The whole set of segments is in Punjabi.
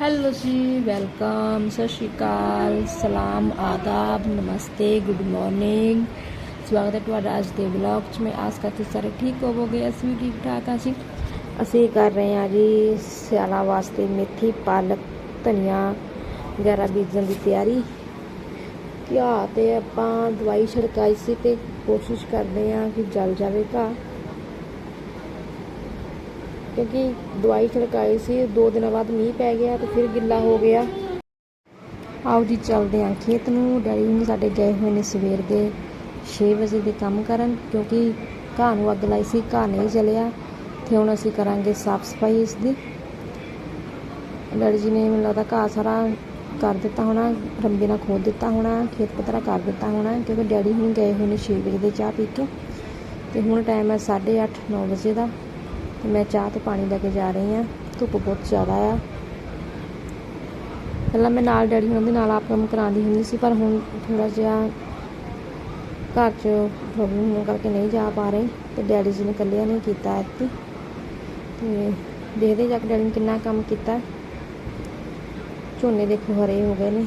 ਹੈਲੋ ਜੀ, ਵੈਲਕਮ, ਸਤਿ ਸ਼੍ਰੀ ਅਕਾਲ, ਸਲਾਮ, ਆਦਾਬ, ਨਮਸਤੇ, ਗੁੱਡ ਮਾਰਨਿੰਗ। ਸਵਾਗਤ ਹੈ ਤੁਹਾਡਾ ਅੱਜ ਦੇ ਵਲੌਗ 'ਚ। ਮੈਂ ਆਸ ਕਰਦੀ ਸਾਰੇ ਠੀਕ ਹੋਵੋਗੇ, ਅਸੀਂ ਵੀ ਠੀਕ ਠਾਕ ਹਾਂ ਜੀ। ਅਸੀਂ ਕਰ ਰਹੇ ਹਾਂ ਜੀ ਸਿਆਲਾਂ ਵਾਸਤੇ ਮੇਥੀ, ਪਾਲਕ, ਧਨੀਆ, ਵਗੈਰਾ ਬੀਜਣ ਦੀ ਤਿਆਰੀ। ਕਿਆ ਤੇ ਆਪਾਂ ਦਵਾਈ ਛਿੜਕਾਈ ਸੀ ਤੇ ਕੋਸ਼ਿਸ਼ ਕਰਦੇ ਹਾਂ ਕਿ ਜਲ ਜਾਵੇ ਘਾਹ ਕਿਉਂਕਿ ਦਵਾਈ ਛਿੜਕਾਈ ਸੀ, ਦੋ ਦਿਨਾਂ ਬਾਅਦ ਮੀਂਹ ਪੈ ਗਿਆ ਤੇ ਫਿਰ ਗਿੱਲਾ ਹੋ ਗਿਆ। ਆਓ ਜੀ ਚੱਲਦੇ ਆਂ ਖੇਤ ਨੂੰ। ਡੈਡੀ ਨੇ ਸਾਡੇ ਗਏ ਹੋਏ ਨੇ ਸਵੇਰ ਦੇ 6 ਵਜੇ ਦੇ ਕੰਮ ਕਰਨ ਕਿਉਂਕਿ ਘਾਹ ਨੂੰ ਅੱਗ ਲਾਈ ਸੀ, ਘਾਹ ਨਹੀਂ ਜਲਿਆ ਤੇ ਹੁਣ ਅਸੀਂ ਕਰਾਂਗੇ ਸਾਫ਼ ਸਫ਼ਾਈ ਇਸ ਦੀ ਡੈਡੀ ਜੀ ਨੇ ਮੈਨੂੰ ਲੱਗਦਾ ਘਾਹ ਸਾਰਾ ਕਰ ਦਿੱਤਾ ਹੋਣਾ, ਰੰਬੇ ਨਾਲ ਖੋਦ ਦਿੱਤਾ ਹੋਣਾ, ਖੇਤ ਪੱਧਰਾ ਕਰ ਦਿੱਤਾ ਹੋਣਾ ਕਿਉਂਕਿ ਡੈਡੀ ਹੁਣ ਗਏ ਹੋਏ ਨੇ 6 ਵਜੇ ਦੇ ਚਾਹ ਪੀ ਕੇ ਤੇ ਹੁਣ ਟਾਈਮ ਹੈ 8:30 9 ਵਜੇ ਦਾ। ਤੇ ਮੈਂ ਚਾਹ ਤੇ ਪਾਣੀ ਲੈ ਕੇ ਜਾ ਰਹੀ ਹਾਂ। ਧੁੱਪ ਬਹੁਤ ਜ਼ਿਆਦਾ ਆ। ਪਹਿਲਾਂ ਮੈਂ ਨਾਲ ਡੈਡੀ ਉਹਨਾਂ ਦੇ ਨਾਲ ਆਪ ਕੰਮ ਕਰਾਉਂਦੀ ਹੁੰਦੀ ਸੀ, ਪਰ ਹੁਣ ਥੋੜਾ ਜਿਹਾ ਘਰ 'ਚ ਪ੍ਰੋਬਲਮ ਹੋਣ ਕਰਕੇ ਨਹੀਂ ਜਾ ਪਾ ਰਹੀ ਤੇ ਡੈਡੀ ਜੀ ਨੇ ਇਕੱਲਿਆਂ ਨੇ ਕੀਤਾ ਇੱਥੇ। ਤੇ ਦੇਖਦੇ ਜਾ ਕੇ ਡੈਡੀ ਨੇ ਕਿੰਨਾ ਕੰਮ ਕੀਤਾ। ਝੋਨੇ ਦੇਖੋ ਹਰੇ ਹੋ ਗਏ ਨੇ।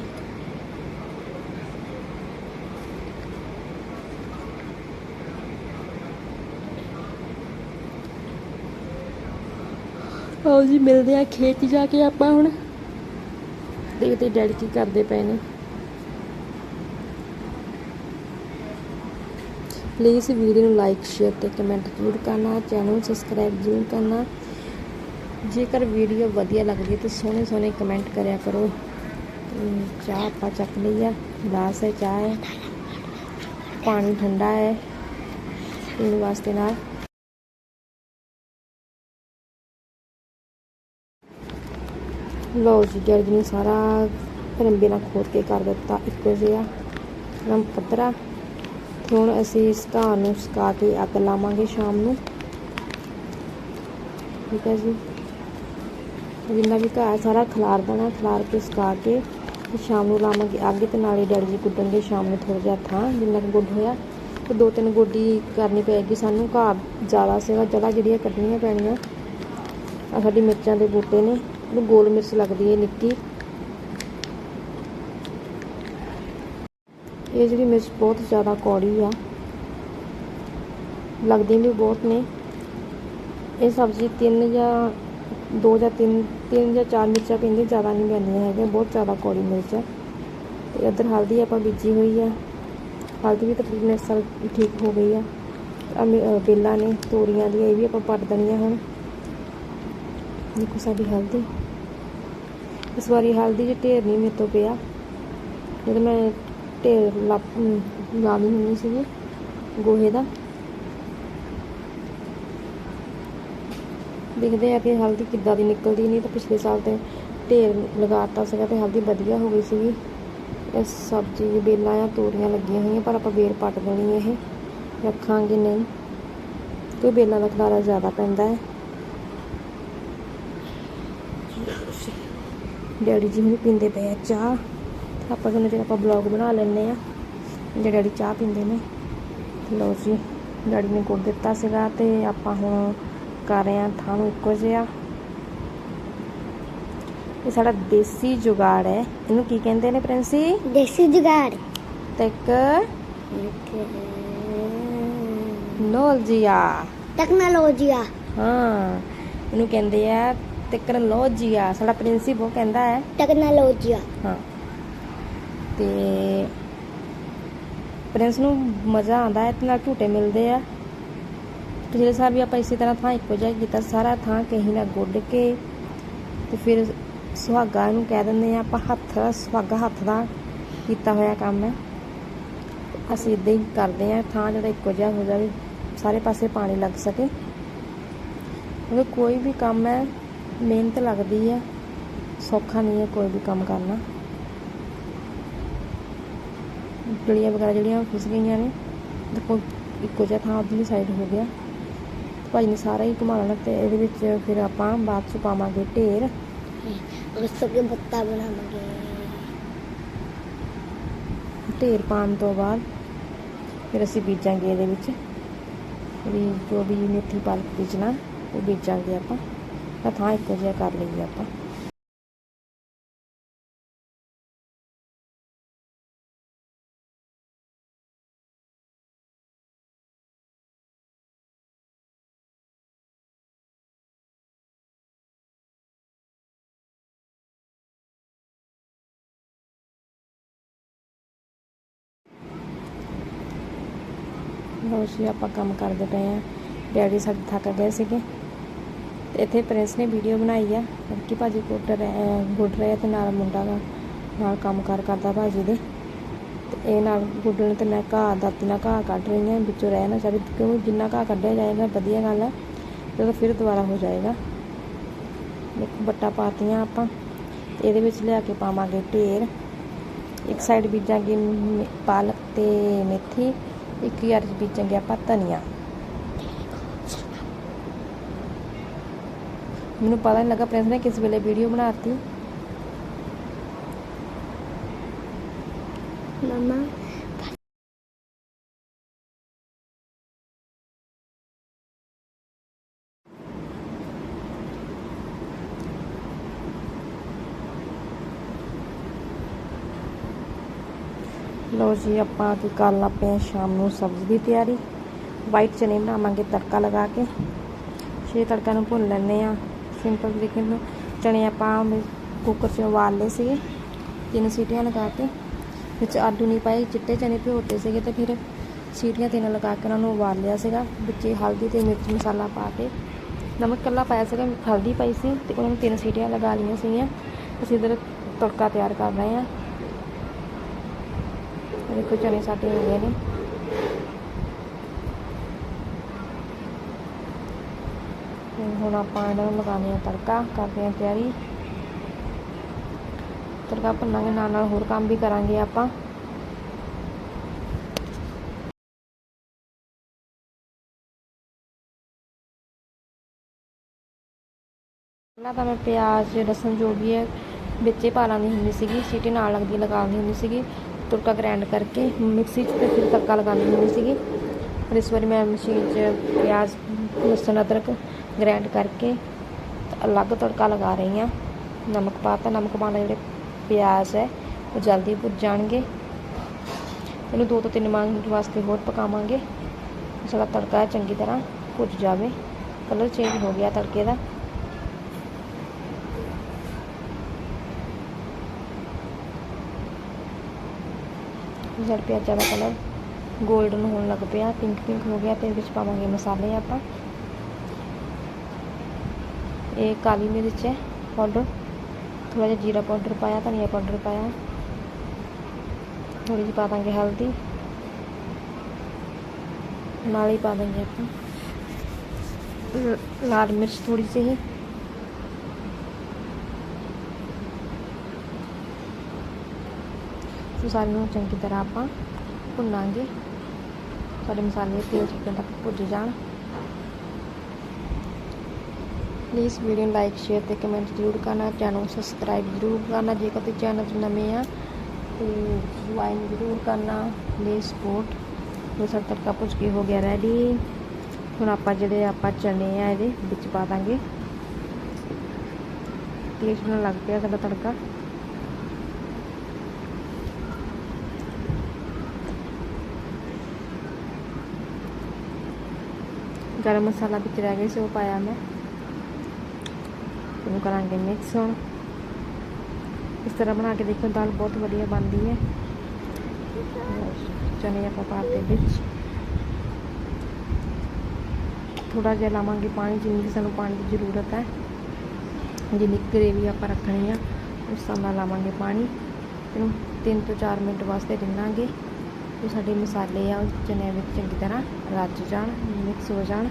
ਆਓ ਜੀ, ਮਿਲਦੇ ਆ ਖੇਤ ਜਾ ਕੇ ਆਪਾਂ ਹੁਣ। ਦੇਖਦੇ ਡੈਡੀ ਕੀ ਕਰਦੇ ਪਏ ਨੇ। ਪਲੀਜ਼ ਵੀਡੀਓ ਨੂੰ ਲਾਈਕ ਸ਼ੇਅਰ ਤੇ ਕਮੈਂਟ ਜ਼ਰੂਰ ਕਰਨਾ। ਚੈਨਲ ਨੂੰ ਸਬਸਕ੍ਰਾਈਬ ਜ਼ਰੂਰ ਕਰਨਾ। ਜੇਕਰ ਵੀਡੀਓ ਵਧੀਆ ਲੱਗਦੀ ਹੈ ਤਾਂ ਸੋਹਣੇ ਸੋਹਣੇ ਕਮੈਂਟ ਕਰਿਆ ਕਰੋ। ਚਾਹ ਆਪਾਂ ਚੱਕ ਲਈ ਆ। ਗਲਾਸ ਹੈ, ਚਾਹ ਹੈ। ਪਾਣੀ ਠੰਡਾ ਹੈ। ਪੀਣ ਵਾਸਤੇ ਨਾਲ। ਲਓ ਜੀ ਜਲਦੀ ਨੇ ਸਾਰਾ ਰੰਬੇ ਨਾਲ ਖੋਦ ਕੇ ਕਰ ਦਿੱਤਾ, ਇੱਕੋ ਜਿਹਾ ਰੰਮ ਪੱਧਰਾ। ਤੇ ਹੁਣ ਅਸੀਂ ਇਸ ਘਾਹ ਨੂੰ ਸੁਕਾ ਕੇ ਅੱਗ ਲਾਵਾਂਗੇ ਸ਼ਾਮ ਨੂੰ। ਠੀਕ ਹੈ ਜੀ। ਜਿੰਨਾ ਵੀ ਘਾਹ ਸਾਰਾ ਖਲਾਰ ਦੇਣਾ, ਖਲਾਰ ਕੇ ਸੁਕਾ ਕੇ ਸ਼ਾਮ ਨੂੰ ਲਾਵਾਂਗੇ ਅੱਗ ਤੇ ਨਾਲੇ ਡੈਡੀ ਜੀ ਗੁੱਡਣਗੇ ਸ਼ਾਮ ਨੂੰ ਥੋੜਾ ਜਿਹਾ ਥਾਂ, ਜਿੰਨਾ ਕੁ ਗੁੱਡ ਹੋਇਆ। ਤੇ ਦੋ ਤਿੰਨ ਗੋਡੀ ਕਰਨੀ ਪਏਗੀ ਸਾਨੂੰ, ਘਾਹ ਜ਼ਿਆਦਾ ਸੀਗਾ ਜਗ੍ਹਾ ਜਿਹੜੀਆਂ ਕੱਢਣੀਆਂ ਪੈਣੀਆਂ। ਆ ਸਾਡੀ ਮਿਰਚਾਂ ਦੇ ਬੂਟੇ ਨੇ। ਇਹਨੂੰ ਗੋਲ ਮਿਰਚ ਲੱਗਦੀ ਹੈ ਨਿੱਕੀ। ਇਹ ਜਿਹੜੀ ਮਿਰਚ ਬਹੁਤ ਜ਼ਿਆਦਾ ਕੌੜੀ ਆ। ਲੱਗਦੀ ਵੀ ਬਹੁਤ ਨੇ। ਇਹ ਸਬਜ਼ੀ ਤਿੰਨ ਜਾਂ ਦੋ ਜਾਂ ਤਿੰਨ ਤਿੰਨ ਜਾਂ ਚਾਰ ਮਿਰਚਾਂ ਪੈਂਦੀਆਂ ਜ਼ਿਆਦਾ ਨਹੀਂ ਪੈਂਦੀਆਂ ਹੈਗੀਆਂ, ਬਹੁਤ ਜ਼ਿਆਦਾ ਕੌੜੀ ਮਿਰਚ ਹੈ ਤੇ ਇੱਧਰ ਹਲਦੀ ਆਪਾਂ ਬੀਜੀ ਹੋਈ ਆ। ਹਲਦੀ ਵੀ ਤਕਰੀਬਨ ਇਸ ਸਾਲ ਠੀਕ ਹੋ ਗਈ ਆ। ਬੇਲਾਂ ਨੇ, ਤੋਰੀਆਂ ਦੀਆਂ, ਇਹ ਵੀ ਆਪਾਂ ਪੱਟ ਦੇਣੀਆਂ ਹੁਣ ਦੇਖੋ ਸਾਡੀ ਹਲਦੀ। ਇਸ ਵਾਰੀ ਹਲਦੀ ਚ ਢੇਰ ਨਹੀਂ ਮੇਰੇ ਤੋਂ ਪਿਆ। ਜਦੋਂ ਮੈਂ ਢੇਰ ਲੱਪ ਲਾਉਣੀ ਹੁੰਦੀ ਸੀਗੀ ਗੋਹੇ ਦਾ। ਦੇਖਦੇ ਆ ਕਿ ਹਲਦੀ ਕਿੱਦਾਂ ਦੀ ਨਿਕਲਦੀ, ਨਹੀਂ ਤਾਂ ਪਿਛਲੇ ਸਾਲ ਤੇ ਢੇਰ ਲਗਾਤਾ ਸੀਗਾ ਤੇ ਹਲਦੀ ਵਧੀਆ ਹੋ ਗਈ ਸੀਗੀ। ਇਸ ਸਬਜ਼ੀ ਦੀ ਬੇਲਾਂ ਆ ਤੋਰੀਆਂ ਲੱਗੀਆਂ ਹੋਈਆਂ, ਪਰ ਆਪਾਂ ਬੇਲ ਪੱਟ ਦੇਣੀ ਇਹ। ਰੱਖਾਂਗੇ ਨਹੀਂ। ਕਿਉਂਕਿ ਬੇਲਾਂ ਦਾ ਖਲਾਰਾ ਜ਼ਿਆਦਾ ਪੈਂਦਾ ਹੈ। ਡੈਡੀ ਜੀ ਹੁਣ ਪੀਂਦੇ ਪਏ ਆ ਚਾਹ। ਆਪਾਂ ਕਹਿੰਦੇ ਜਿਹੜਾ ਆਪਾਂ ਬਲੌਗ ਬਣਾ ਲੈਂਦੇ ਆ। ਜਿਹੜੇ ਡੈਡੀ ਚਾਹ ਪੀਂਦੇ ਨੇ। ਲਓ ਜੀ ਡੈਡੀ ਨੇ ਗੁੜ ਦਿੱਤਾ ਸੀਗਾ ਤੇ ਆਪਾਂ ਹੁਣ ਕਰ ਰਹੇ ਆ ਥਾਂ ਨੂੰ ਇੱਕੋ ਜਿਹਾ। ਇਹ ਸਾਡਾ ਦੇਸੀ ਜੁਗਾੜ ਹੈ। ਇਹਨੂੰ ਕੀ ਕਹਿੰਦੇ ਨੇ ਪ੍ਰਿੰਸੀ? ਦੇਸੀ ਜੁਗਾੜ। ਟੈਕ ਨੋਲਜੀਆ। ਟੈਕਨੋਲੋਜੀਆ ਹਾਂ ਇਹਨੂੰ ਕਹਿੰਦੇ ਆ ਟੈਕਨੋਲੋਜੀਆ ਸਾਡਾ ਪ੍ਰਿੰਸੀ ਉਹ ਕਹਿੰਦਾ ਹੈ। ਟੈਕਨੋਲੋਜੀਆ ਹਾਂ। ਤੇ ਪ੍ਰਿੰਸ ਨੂੰ ਮਜ਼ਾ ਆਉਂਦਾ ਹੈ ਤੇ ਨਾਲ ਝੂਟੇ ਮਿਲਦੇ ਆ। ਪਿਛਲੇ ਸਾਲ ਵੀ ਆਪਾਂ ਇਸੇ ਤਰ੍ਹਾਂ ਥਾਂ ਇੱਕੋ ਜਿਹਾ ਕੀਤਾ ਸਾਰਾ ਥਾਂ ਕਹੀਂ ਨਾ ਗੁੱਡ ਕੇ। ਤੇ ਫਿਰ ਸੁਹਾਗਾ ਨੂੰ ਕਹਿ ਦਿੰਦੇ ਆ ਆਪਾਂ ਹੱਥ ਸੁਹਾਗਾ ਹੱਥ ਦਾ ਕੀਤਾ ਹੋਇਆ ਕੰਮ ਹੈ। ਅਸੀਂ ਇਦਾਂ ਹੀ ਕਰਦੇ ਆ ਥਾਂ ਜਿਹੜਾ ਇੱਕੋ ਜਿਹਾ ਹੋ ਜਾਵੇ ਸਾਰੇ ਪਾਸੇ ਪਾਣੀ ਲੱਗ ਸਕੇ। ਕਿਉਂਕਿ ਕੋਈ ਵੀ ਕੰਮ ਹੈ ਮਿਹਨਤ ਲੱਗਦੀ ਹੈ ਸੌਖਾ ਨਹੀਂ ਹੈ ਕੋਈ ਵੀ ਕੰਮ ਕਰਨਾ। ਗਲੀਆਂ ਵਗੈਰਾ ਜਿਹੜੀਆਂ ਫਿਸ ਗਈਆਂ ਨੇ ਦੇਖੋ ਇੱਕੋ ਜਿਹਾ ਥਾਂ ਉਧਰਲੀ ਸਾਈਡ ਹੋ ਗਿਆ। ਭਾਈ ਨੇ ਸਾਰਾ ਹੀ ਘੁਮਾ ਲੈਣਾ ਤੇ ਇਹਦੇ ਵਿੱਚ ਫਿਰ ਆਪਾਂ ਬਾਅਦ ਚ ਪਾਵਾਂਗੇ ਢੇਰ। ਉਸ ਤੋਂ ਬੱਤਾ ਬਣਾਵਾਂਗੇ। ਢੇਰ ਪਾਉਣ ਤੋਂ ਬਾਅਦ ਫਿਰ ਅਸੀਂ ਬੀਜਾਂਗੇ ਇਹਦੇ ਵਿੱਚ। ਵੀ ਜੋ ਵੀ ਮੇਥੀ ਪਾਲਕ ਬੀਜਣਾ ਉਹ ਬੀਜਾਂਗੇ ਆਪਾਂ। ਤਾਂ ਇੱਕੋ ਜਿਹਾ ਕਰ ਲਈਏ ਆਪਾਂ ਲੋ ਜੀ ਆਪਾਂ ਕੰਮ ਕਰਦੇ ਪਏ ਆ ਡੈਡੀ ਸਾਡੇ ਥੱਕ ਗਏ ਸੀਗੇ ਤੇ ਇੱਥੇ ਪ੍ਰਿੰਸ ਨੇ ਵੀਡੀਓ ਬਣਾਈ ਆ। ਕਿ ਭਾਜੀ ਕੁੱਟ ਰਹੇ ਗੁੱਡ ਰਹੇ ਤੇ ਨਾਲ ਮੁੰਡਾ ਵਾ, ਨਾਲ ਕੰਮ ਕਾਰ ਕਰਦਾ ਭਾਜੀ ਦੇ। ਤੇ ਇਹ ਨਾਲ ਗੁੱਡਣ ਤੇ ਮੈਂ ਘਾਹ, ਦਾਤੀ ਨਾਲ ਘਾਹ ਕੱਢ ਰਹੀ ਹਾਂ ਵਿੱਚੋਂ ਰਹਿ ਨਾ ਸਾਰੇ ਕਿਉਂ ਜਿੰਨਾ ਘਾਹ ਕੱਢਿਆ ਜਾਏਗਾ, ਵਧੀਆ ਗੱਲ ਹੈ ਜਦੋਂ ਫਿਰ ਦੁਬਾਰਾ ਹੋ ਜਾਏਗਾ। ਦੇਖੋ ਬੱਟਾ ਪਾਤੀਆਂ ਆਪਾਂ। ਤੇ ਇਹਦੇ ਵਿੱਚ ਲਿਆ ਕੇ ਪਾਵਾਂਗੇ ਢੇਰ। ਇੱਕ ਸਾਈਡ ਬੀਜਾਂਗੇ ਪਾਲਕ ਤੇ ਮੇਥੀ, ਇੱਕ ਯਾਰ ਬੀਜਾਂਗੇ ਆਪਾਂ ਧਨੀਆ। ਮੈਨੂੰ ਪਤਾ ਨਹੀਂ ਲੱਗਾ ਪ੍ਰਿੰਸ ਨੇ ਕਿਸ ਵੇਲੇ ਵੀਡੀਓ ਬਣਾਤੀ ਮਮਾ। ਲੋ ਜੀ ਆਪਾਂ ਕੀ ਕਰ ਲੱਪੇ ਆ ਸ਼ਾਮ ਨੂੰ ਸਬਜ਼ੀ ਦੀ ਤਿਆਰੀ। ਵਾਈਟ ਚਨੇ ਬਣਾਵਾਂਗੇ ਤੜਕਾ ਲਗਾ ਕੇ। ਛੇ ਤੜਕਾ ਨੂੰ ਭੁੰਨ ਲੈਣੇ ਆ ਸਿੰਪਲ ਤਰੀਕੇ ਨਾਲ ਚਨੇ ਆਪਾਂ ਕੁੱਕਰ 'ਚ ਉਬਾਲ ਲਏ ਸੀਗੇ ਤਿੰਨ ਸੀਟੀਆਂ ਲਗਾ ਕੇ, ਵਿੱਚ ਆਲੂ ਨਹੀਂ ਪਾਏ, ਚਿੱਟੇ ਚਨੇ ਭਿਓਤੇ ਸੀਗੇ ਤੇ ਫਿਰ ਸੀਟੀਆਂ ਤਿੰਨ ਲਗਾ ਕੇ ਉਹਨਾਂ ਨੂੰ ਉਬਾਲ ਲਿਆ ਸੀਗਾ, ਵਿੱਚ ਹਲਦੀ ਤੇ ਮਿਰਚ ਮਸਾਲਾ ਪਾ ਕੇ, ਨਮਕ ਕੱਲਾ ਪਾਇਆ ਸੀਗਾ, ਹਲਦੀ ਪਾਈ ਸੀ ਤੇ ਉਹਨਾਂ ਨੂੰ ਤਿੰਨ ਸੀਟੀਆਂ ਲਗਾ ਲਈਆਂ ਸੀਗੀਆਂ, ਅਸੀਂ ਇਧਰ ਤੜਕਾ ਤਿਆਰ ਕਰ ਰਹੇ ਹਾਂ। ਦੇਖੋ ਚਨੇ ਸਾਡੇ ਹੋ ਗਏ ਨੇ। ਹੁਣ ਆਪਾਂ ਇਹਨਾਂ ਨੂੰ ਲਗਾਉਂਦੇ ਹਾਂ ਤੜਕਾ, ਕਰਦੇ ਹਾਂ ਤਿਆਰੀ। ਤੜਕਾ ਭੁੰਨਾਂਗੇ, ਨਾਲ ਨਾਲ ਹੋਰ ਕੰਮ ਵੀ ਕਰਾਂਗੇ ਆਪਾਂ। ਪਹਿਲਾਂ ਤਾਂ ਮੈਂ ਪਿਆਜ਼, ਲਸਣ ਜੋ ਵੀ ਹੈ, ਵਿੱਚੇ ਪਾ ਲਾਉਂਦੀ ਹੁੰਦੀ ਸੀਗੀ। ਸੀਟੀ ਨਾਲ ਲੱਗਦੀ, ਲਗਾਉਂਦੀ ਹੁੰਦੀ ਸੀਗੀ। ਤੁਰਕਾ ਗ੍ਰਾਈਂਡ ਕਰਕੇ ਮਿਕਸੀ 'ਚ ਤੇ ਫਿਰ ਤੜਕਾ ਲਗਾਉਂਦੀ ਹੁੰਦੀ ਸੀਗੀ। ਪਰ ਇਸ ਵਾਰੀ ਮੈਂ ਮਸ਼ੀਨ 'ਚ ਪਿਆਜ਼, ਲਸਣ, ਅਦਰਕ ਗ੍ਰੈਂਡ ਕਰਕੇ ਅਲੱਗ ਤੜਕਾ ਲਗਾ ਰਹੀ ਹਾਂ। ਨਮਕ ਪਾਤਾ ਨਮਕ ਪਾਉਣ ਨਾਲ ਜਿਹੜੇ ਪਿਆਜ਼ ਹੈ, ਉਹ ਜਲਦੀ ਭੁੱਜ ਜਾਣਗੇ। ਇਹਨੂੰ ਦੋ ਤੋਂ ਤਿੰਨ ਮਿੰਟ ਵਾਸਤੇ ਹੋਰ ਪਕਾਵਾਂਗੇ। ਸਾਡਾ ਤੜਕਾ ਚੰਗੀ ਤਰ੍ਹਾਂ ਭੁੱਜ ਜਾਵੇ। ਕਲਰ ਚੇਂਜ ਹੋ ਗਿਆ ਤੜਕੇ ਦਾ। ਜਦ ਪਿਆਜ਼ਾਂ ਦਾ ਕਲਰ 골ਡਨ ਹੋਣ ਲੱਗ ਪਿਆ ਪਿੰਕ ਪਿੰਕ ਹੋ ਗਿਆ, ਤੇ ਇਹਦੇ ਵਿੱਚ ਪਾਵਾਂਗੇ ਮਸਾਲੇ ਆਪਾਂ। ਇਹ ਕਾਲੀ ਮਿਰਚ ਹੈ ਪਾਊਡਰ ਥੋੜਾ ਜਿਹਾ ਜੀਰਾ ਪਾਊਡਰ ਪਾਇਆ ਧਨੀਆ ਪਾਊਡਰ ਪਾਇਆ ਥੋੜੀ ਜਿਹੀ ਪਾ ਦਾਂਗੇ ਹਲਦੀ ਨਾਲ ਹੀ ਪਾ ਦਾਂਗੇ ਆਪਾਂ ਲ- ਲਾਲ ਮਿਰਚ ਥੋੜੀ ਜਿਹੀ ਸੋ ਸਾਰੇ ਨੂੰ ਚੰਗੀ ਤਰ੍ਹਾਂ ਆਪਾਂ ਭੁੰਨਾਂਗੇ ਸਾਡੇ ਮਸਾਲੇ ਤੇਲ ਚਿਕਨ ਤੱਕ ਭੁੱਜ ਜਾਣ ਪਲੀਜ਼ ਵੀਡੀਓ ਨੂੰ ਲਾਈਕ ਸ਼ੇਅਰ ਤੇ ਕਮੈਂਟ ਜ਼ਰੂਰ ਕਰਨਾ। ਚੈਨਲ ਨੂੰ ਸਬਸਕ੍ਰਾਈਬ ਜ਼ਰੂਰ ਕਰਨਾ। ਜੇਕਰ ਤੁਸੀਂ ਚੈਨਲ 'ਤੇ ਨਵੇਂ ਆ, ਤੇ ਜੁਆਇਨ ਜ਼ਰੂਰ ਕਰਨਾ। ਪਲੀਜ਼ ਸਪੋਰਟ ਇਹ ਸਾਡਾ ਤੜਕਾ ਭੁੱਜ ਕੇ ਹੋ ਗਿਆ ਰੈਡੀ ਹੁਣ ਆਪਾਂ ਜਿਹੜੇ ਆਪਾਂ ਚਨੇ ਆ ਇਹਦੇ ਵਿੱਚ ਪਾ ਦਾਂਗੇ। ਪਲੀਜ਼ ਨਾਲ ਲੱਗ ਪਿਆ ਸਾਡਾ ਤੜਕਾ। ਗਰਮ ਮਸਾਲਾ ਵਿੱਚ ਰਹਿ ਗਿਆ ਸੀ, ਉਹ ਪਾਇਆ ਮੈਂ। ਇਹਨੂੰ ਕਰਾਂਗੇ ਮਿਕਸ ਹੁਣ। ਇਸ ਤਰ੍ਹਾਂ ਬਣਾ ਕੇ ਦੇਖੋ, ਦਾਲ ਬਹੁਤ ਵਧੀਆ ਬਣਦੀ ਹੈ। ਚਨੇ ਆਪਾਂ ਪਾਤੇ ਵਿੱਚ। ਥੋੜਾ ਜਿਹਾ ਲਾਵਾਂਗੇ ਪਾਣੀ, ਜਿੰਨੀ ਕੁ ਸਾਨੂੰ ਪਾਣੀ ਦੀ ਜ਼ਰੂਰਤ ਹੈ। ਜਿੰਨੀ ਗ੍ਰੇਵੀ ਆਪਾਂ ਰੱਖਣੀ ਆ, ਉਸ ਨਾਲ ਲਾਵਾਂਗੇ ਪਾਣੀ। ਇਹਨੂੰ 3 ਤੋਂ 4 ਮਿੰਟ ਵਾਸਤੇ ਰਿੰਨਾਂਗੇ। ਤੇ ਸਾਡੇ ਮਸਾਲੇ ਆ, ਉਹ ਚਨੇ ਵਿੱਚ ਚੰਗੀ ਤਰ੍ਹਾਂ ਰੱਜ ਜਾਣ ਮਿਕਸ ਹੋ ਜਾਣ।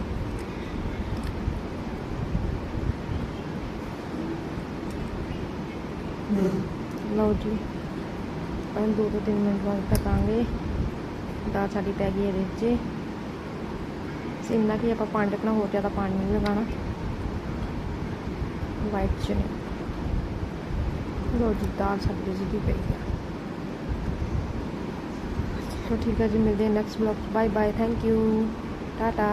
ਲਓ ਜੀ, ਆਪਾਂ ਦੋ ਤੋਂ ਤਿੰਨ ਮਿੰਟ ਬਾਅਦ ਪਕਾਂਗੇ। ਦਾਲ ਸਾਡੀ ਪੈ ਗਈ ਇਹਦੇ ਵਿੱਚ। ਸਿੰਨਾ ਕਿ ਆਪਾਂ ਪਾਣੀ ਰੱਖਣਾ, ਹੋਰ ਜ਼ਿਆਦਾ ਪਾਣੀ ਨਹੀਂ ਲਗਾਣਾ ਵਾਈਟ ਚਨੇ ਲਓ ਜੀ, ਦਾਲ ਸਾਡੀ ਜਿਹੀ ਪਈ ਆ ਸੋ ਠੀਕ ਹੈ ਜੀ, ਮਿਲਦੇ next vlog bye bye thank you tata